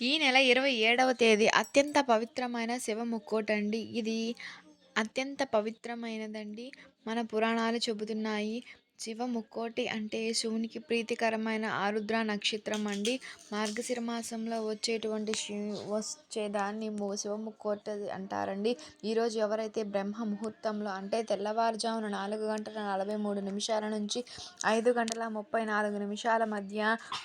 ఈ నెల ఇరవై ఏడవ తేదీ అత్యంత పవిత్రమైన శివ ముక్కోటండి ఇది అత్యంత పవిత్రమైనదండి. మన పురాణాలు చెబుతున్నాయి. శివ ముక్కోటి అంటే శివునికి ప్రీతికరమైన ఆరుద్ర నక్షత్రం అండి. మార్గశిర మాసంలో వచ్చేటువంటి శి వచ్చేదాన్ని శివ ముక్కోటి అంటారండి. ఈరోజు ఎవరైతే బ్రహ్మ ముహూర్తంలో అంటే తెల్లవారుజామున నాలుగు గంటల నలభై మూడు నిమిషాల నుంచి ఐదు గంటల ముప్పై నాలుగు నిమిషాల మధ్య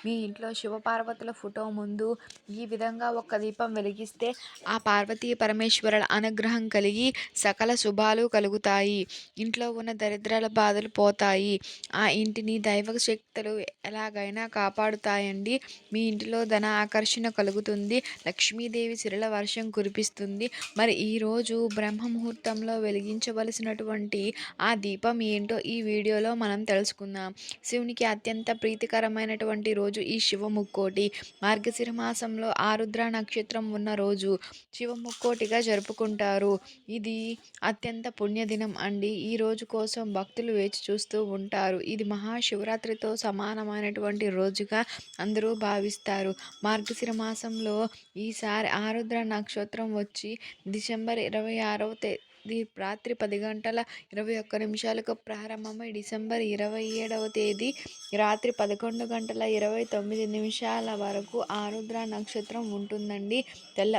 మీ ఇంట్లో శివపార్వతుల ఫోటో ముందు ఈ విధంగా ఒక దీపం వెలిగిస్తే ఆ పార్వతీ పరమేశ్వరుల అనుగ్రహం కలిగి సకల శుభాలు కలుగుతాయి. ఇంట్లో ఉన్న దరిద్రాల బాధలు పోతాయి. ఆ ఇంటిని దైవ శక్తులు ఎలాగైనా కాపాడుతాయండి. మీ ఇంటిలో ధన ఆకర్షణ కలుగుతుంది. లక్ష్మీదేవి సిరల వర్షం కురిపిస్తుంది. మరి ఈరోజు బ్రహ్మ ముహూర్తంలో వెలిగించవలసినటువంటి ఆ దీపం ఏంటో ఈ వీడియోలో మనం తెలుసుకుందాం. శివునికి అత్యంత ప్రీతికరమైనటువంటి రోజు ఈ శివ ముక్కోటి మార్గశిర మాసంలో ఆరుద్ర నక్షత్రం ఉన్న రోజు శివ ముక్కోటిగా జరుపుకుంటారు. ఇది అత్యంత పుణ్యదినం అండి. ఈ రోజు కోసం భక్తులు వేచి చూస్తూ ఉంటారు. ఉంటారు. ఇది మహాశివరాత్రితో సమానమైనటువంటి రోజుగా అందరూ భావిస్తారు. మార్గశిర మాసంలో ఈసారి ఆరుద్ర నక్షత్రం వచ్చి డిసెంబర్ ఇరవై ఆరవ తేదీ రాత్రి పది గంటల ఇరవై ఒక్క నిమిషాలకు ప్రారంభమై డిసెంబర్ ఇరవై ఏడవ తేదీ రాత్రి పదకొండు గంటల ఇరవై తొమ్మిది నిమిషాల వరకు ఆరుద్ర నక్షత్రం ఉంటుందండి. తెల్ల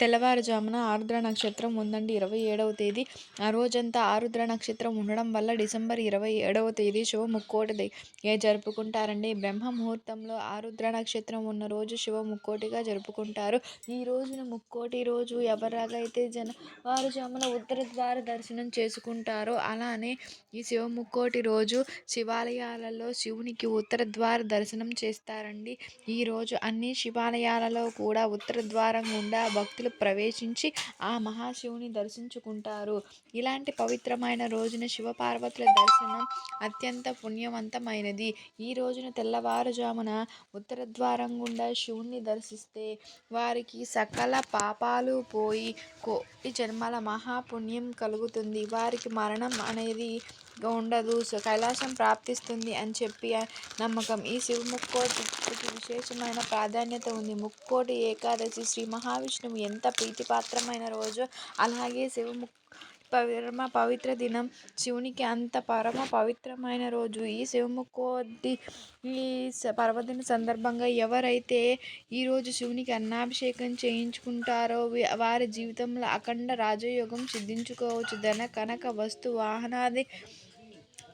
తెల్లవారుజామున ఆరుద్ర నక్షత్రం ఉందండి. ఇరవై ఏడవ తేదీ. ఆ రోజంతా ఆరుద్ర నక్షత్రం ఉండడం వల్ల డిసెంబర్ ఇరవై ఏడవ తేదీ శివ ముక్కోటి ఏ జరుపుకుంటారండి? బ్రహ్మ ముహూర్తంలో ఆరుద్ర నక్షత్రం ఉన్న రోజు శివ ముక్కోటిగా జరుపుకుంటారు. ఈ రోజున ముక్కోటి రోజు ఎవరిలాగైతే జన వారుజామున ఉత్తర ద్వార దర్శనం చేసుకుంటారో అలానే ఈ శివ ముక్కోటి రోజు శివాలయాలలో శివునికి ఉత్తర ద్వార దర్శనం చేస్తారండి. ఈరోజు అన్ని శివాలయాలలో కూడా ఉత్తర ద్వారం గుండా భక్తులు ప్రవేశించి ఆ మహాశివుని దర్శించుకుంటారు. ఇలాంటి పవిత్రమైన రోజున శివపార్వతుల దర్శనం అత్యంత పుణ్యవంతమైనది. ఈ రోజున తెల్లవారుజామున ఉత్తర ద్వారం గుండా శివుణ్ణి దర్శిస్తే వారికి సకల పాపాలు పోయి కోటి జన్మల మహాపుణ్యం కలుగుతుంది. వారికి మరణం అనేది ఉండదు. కైలాసం ప్రాప్తిస్తుంది అని చెప్పి నమ్మకం. ఈ శివ ముక్కోటికి విశేషమైన ప్రాధాన్యత ఉంది. ముక్కోటి ఏకాదశి శ్రీ మహావిష్ణువు ఎంత ప్రీతిపాత్రమైన రోజు అలాగే శివ పరమ పవిత్ర దినం శివునికి అంత పరమ పవిత్రమైన రోజు. ఈ శివముకోటి ఈ పర్వదిన సందర్భంగా ఎవరైతే ఈరోజు శివునికి అన్నాభిషేకం చేయించుకుంటారో వారి జీవితంలో అఖండ రాజయోగం సిద్ధించుకోవచ్చు. ధన కనక వస్తు వాహనాది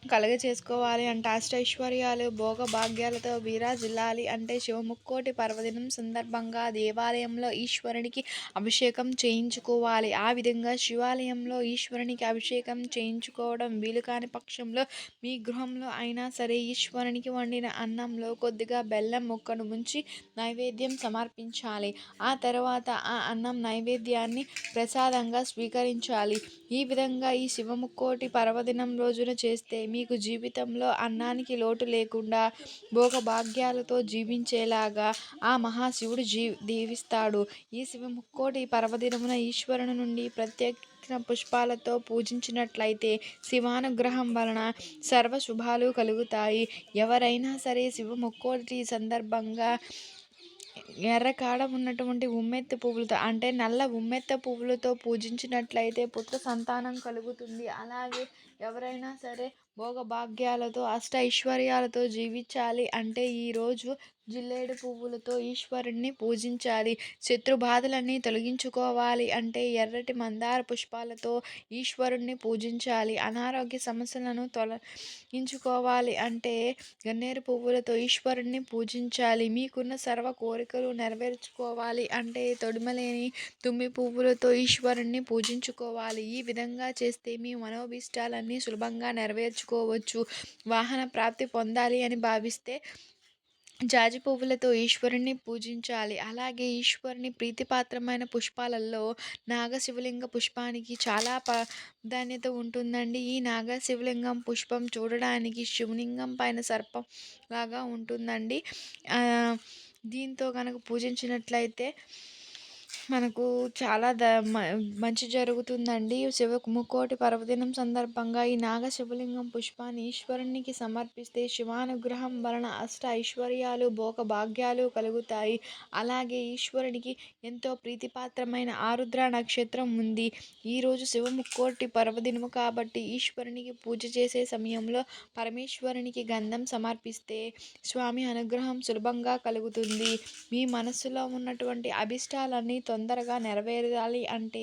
కలగచేసుకోవాలి అంటే. అష్టైశ్వర్యాలు భోగభాగ్యాలతో విరాజిల్లాలి అంటే శివముక్కోటి పర్వదినం సందర్భంగా దేవాలయంలో ఈశ్వరునికి అభిషేకం చేయించుకోవాలి. ఆ విధంగా శివాలయంలో ఈశ్వరునికి అభిషేకం చేయించుకోవడం వీలు కాని పక్షంలో మీ గృహంలో అయినా సరే ఈశ్వరునికి వండిన అన్నంలో కొద్దిగా బెల్లం ముక్కను ముంచి నైవేద్యం సమర్పించాలి. ఆ తర్వాత ఆ అన్నం నైవేద్యాన్ని ప్రసాదంగా స్వీకరించాలి. ఈ విధంగా ఈ శివముక్కోటి పర్వదినం రోజున చేస్తే మీకు జీవితంలో అన్నానికి లోటు లేకుండా భోగభాగ్యాలతో జీవించేలాగా ఆ మహాశివుడు జీ దీవిస్తాడు. ఈ శివ ముక్కోటి పర్వదినమున ఈశ్వరుని నుండి ప్రత్యేక పుష్పాలతో పూజించినట్లయితే శివానుగ్రహం వలన సర్వ శుభాలు కలుగుతాయి. ఎవరైనా సరే శివ ముక్కోటి సందర్భంగా ఎర్రకాడ ఉన్నటువంటి ఉమ్మెత్త పువ్వులతో అంటే నల్ల ఉమ్మెత్త పువ్వులతో పూజించినట్లయితే పుత్ర సంతానం కలుగుతుంది. అలాగే ఎవరైనా సరే భోగభాగ్యాలతో అష్ట ఐశ్వర్యాలతో జీవించాలి అంటే ఈరోజు జిల్లేడు పువ్వులతో ఈశ్వరుణ్ణి పూజించాలి. శత్రు బాధలన్నీ తొలగించుకోవాలి అంటే ఎర్రటి మందార పుష్పాలతో ఈశ్వరుణ్ణి పూజించాలి. అనారోగ్య సమస్యలను తొలగించుకోవాలి అంటే గన్నేరు పువ్వులతో ఈశ్వరుణ్ణి పూజించాలి. మీకున్న సర్వ కోరికలు నెరవేర్చుకోవాలి అంటే తొడిమలేని తుమ్మి పువ్వులతో ఈశ్వరుణ్ణి పూజించుకోవాలి. ఈ విధంగా చేస్తే మీ మనోభీష్టాలన్నీ సులభంగా నెరవేర్చుకోవచ్చు. వాహన ప్రాప్తి పొందాలి అని భావిస్తే జాజి పువ్వులతో ఈశ్వరుణ్ణి పూజించాలి. అలాగే ఈశ్వరుని ప్రీతిపాత్రమైన పుష్పాలలో నాగశివలింగ పుష్పానికి చాలా ప్రాధాన్యత ఉంటుందండి. ఈ నాగశివలింగం పుష్పం చూడడానికి శివలింగం పైన సర్పం లాగా ఉంటుందండి. దీంతో కనుక పూజించినట్లయితే మనకు చాలా ద మ మంచి జరుగుతుందండి. శివ ముక్కోటి పర్వదినం సందర్భంగా ఈ నాగ శివలింగం పుష్పాన్ని ఈశ్వరునికి సమర్పిస్తే శివానుగ్రహం వలన అష్ట ఐశ్వర్యాలు భోగ భాగ్యాలు కలుగుతాయి. అలాగే ఈశ్వరునికి ఎంతో ప్రీతిపాత్రమైన ఆరుద్ర నక్షత్రం ఉంది. ఈరోజు శివ ముక్కోటి పర్వదినము కాబట్టి ఈశ్వరునికి పూజ చేసే సమయంలో పరమేశ్వరునికి గంధం సమర్పిస్తే స్వామి అనుగ్రహం సులభంగా కలుగుతుంది. మీ మనసులో ఉన్నటువంటి అభిష్టాలన్నీ తొందరగా నెరవేరాలి అంటే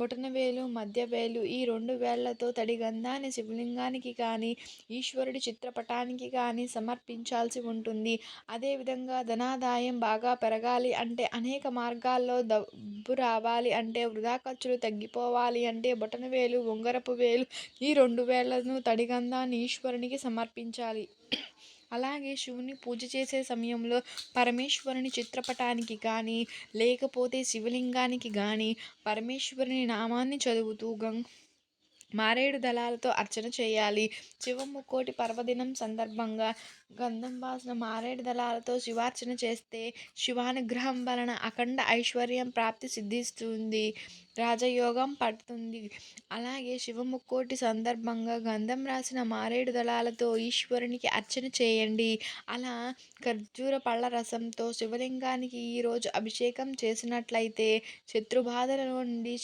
బొటనవేలు మధ్య వేలు ఈ రెండు వేళ్ళతో తడి గంధాన్ని శివలింగానికి కానీ ఈశ్వరుడి చిత్రపటానికి కానీ సమర్పించాల్సి ఉంటుంది. అదేవిధంగా ధనాదాయం బాగా పెరగాలి అంటే అనేక మార్గాల్లో డబ్బు రావాలి అంటే వృధా ఖర్చులు తగ్గిపోవాలి అంటే బొటనవేలు ఉంగరపు వేలు ఈ రెండు వేళ్ళను తడి గంధాన్ని ఈశ్వరునికి సమర్పించాలి. అలాగే శివుని పూజ చేసే సమయంలో పరమేశ్వరుని చిత్రపటానికి కానీ లేకపోతే శివలింగానికి కానీ పరమేశ్వరుని నామాన్ని చదువుతూ గం మారేడు దళాలతో అర్చన చేయాలి. శివముక్కోటి పర్వదినం సందర్భంగా గంధం వాసన మారేడు దళాలతో శివార్చన చేస్తే శివానుగ్రహం వలన అఖండ ఐశ్వర్యం ప్రాప్తి సిద్ధిస్తుంది. రాజయోగం పడుతుంది. అలాగే శివముక్కోటి సందర్భంగా గంధం రాసిన మారేడు దళాలతో ఈశ్వరునికి అర్చన చేయండి. అలా ఖర్జూర పళ్ళ రసంతో శివలింగానికి ఈరోజు అభిషేకం చేసినట్లయితే శత్రుబాధల నుండి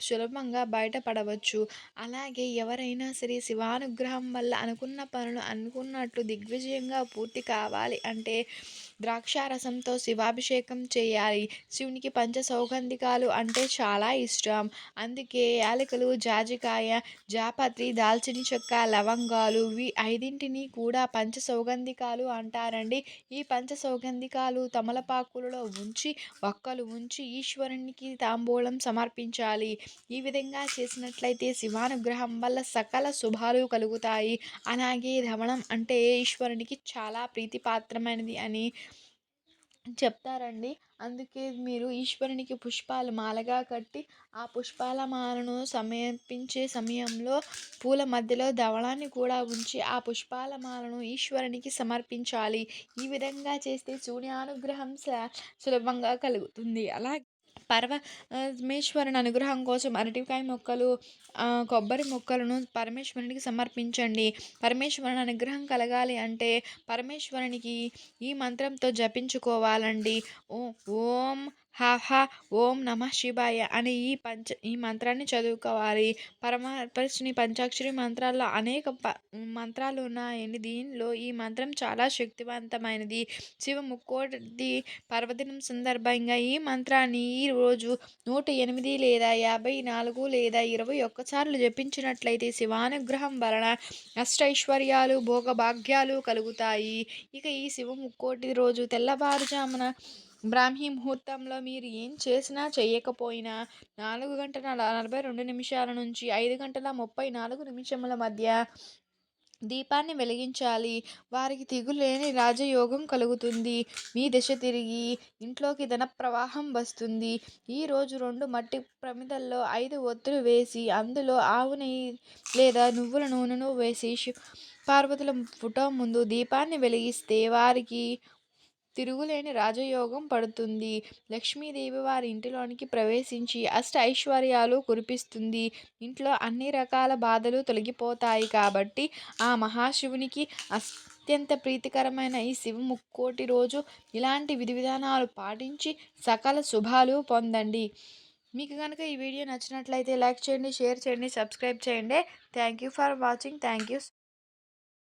సులభంగా బయటపడవచ్చు. అలాగే ఎవరైనా సరే శివానుగ్రహం వల్ల అనుకున్న పనులు అనుకున్నట్లు దిగ్విజయంగా పూర్తి కావాలి అంటే ద్రాక్షారసంతో శివాభిషేకం చేయాలి. శివునికి పంచ సౌగంధికాలు అంటే చాలా ఇష్టం. అందుకే యాలకులు జాజికాయ జాపత్రి దాల్చిన చెక్క లవంగాలు వీ ఐదింటిని కూడా పంచ సౌగంధికాలు అంటారండి. ఈ పంచ సౌగంధికాలు తమలపాకులలో ఉంచి ఒక్కలు ఉంచి ఈశ్వరునికి తాంబూలం సమర్పించాలి. ఈ విధంగా చేసినట్లయితే శివానుగ్రహం వల్ల సకల శుభాలు కలుగుతాయి. అలాగే రమణం అంటే ఈశ్వరునికి చాలా ప్రీతిపాత్రమైనది అని చెప్తారండి. అందుకే మీరు ఈశ్వరునికి పుష్పాలు మాలగా కట్టి ఆ పుష్పాల మాలను సమర్పించే సమయంలో పూల మధ్యలో ధవళాన్ని కూడా ఉంచి ఆ పుష్పాల మాలను ఈశ్వరునికి సమర్పించాలి. ఈ విధంగా చేస్తే సూర్యానుగ్రహం సులభంగా కలుగుతుంది. అలాగే పరమేశ్వరుని అనుగ్రహం కోసం అరటికాయ మొక్కలు కొబ్బరి మొక్కలను పరమేశ్వరునికి సమర్పించండి. పరమేశ్వరుని అనుగ్రహం కలగాలి అంటే పరమేశ్వరునికి ఈ మంత్రంతో జపించుకోవాలండి. ఓ ఓం హా హా ఓం నమ శివాయ అని ఈ పంచ ఈ మంత్రాన్ని చదువుకోవాలి. పరమపరిచిన పంచాక్షరి మంత్రాల్లో అనేక ప మంత్రాలు ఉన్నాయని దీనిలో ఈ మంత్రం చాలా శక్తివంతమైనది. శివ ముక్కోటి పర్వదినం సందర్భంగా ఈ మంత్రాన్ని ఈరోజు నూట ఎనిమిది లేదా యాభై నాలుగు లేదా ఇరవై ఒక్కసార్లు జపించినట్లయితే శివానుగ్రహం వలన అష్టైశ్వర్యాలు భోగభాగ్యాలు కలుగుతాయి. ఇక ఈ శివ ముక్కోటి రోజు తెల్లవారుజామున బ్రాహ్మీ ముహూర్తంలో మీరు ఏం చేసినా చేయకపోయినా నాలుగు గంటల నలభై రెండు నిమిషాల నుంచి ఐదు గంటల ముప్పై నాలుగు నిమిషముల మధ్య దీపాన్ని వెలిగించాలి. వారికి తిగులేని రాజయోగం కలుగుతుంది. మీ దిశ తిరిగి ఇంట్లోకి ధన ప్రవాహం వస్తుంది ఈరోజు రెండు మట్టి ప్రమిదల్లో ఐదు ఒత్తులు వేసి అందులో ఆవు నెయ్యి లేదా నువ్వుల నూనెను వేసి పార్వతుల ఫోటో ముందు దీపాన్ని వెలిగిస్తే వారికి తిరుగులేని రాజయోగం పడుతుంది. లక్ష్మీదేవి వారి ఇంటిలోనికి ప్రవేశించి అష్ట ఐశ్వర్యాలు కురిపిస్తుంది. ఇంట్లో అన్ని రకాల బాధలు తొలగిపోతాయి కాబట్టి ఆ మహాశివునికి అత్యంత ప్రీతికరమైన ఈ శివ ముక్కోటి రోజు ఇలాంటి విధి విధానాలు పాటించి సకల శుభాలు పొందండి. మీకు కనుక ఈ వీడియో నచ్చినట్లయితే లైక్ చేయండి షేర్ చేయండి సబ్స్క్రైబ్ చేయండి. Thank you for watching. Thank you.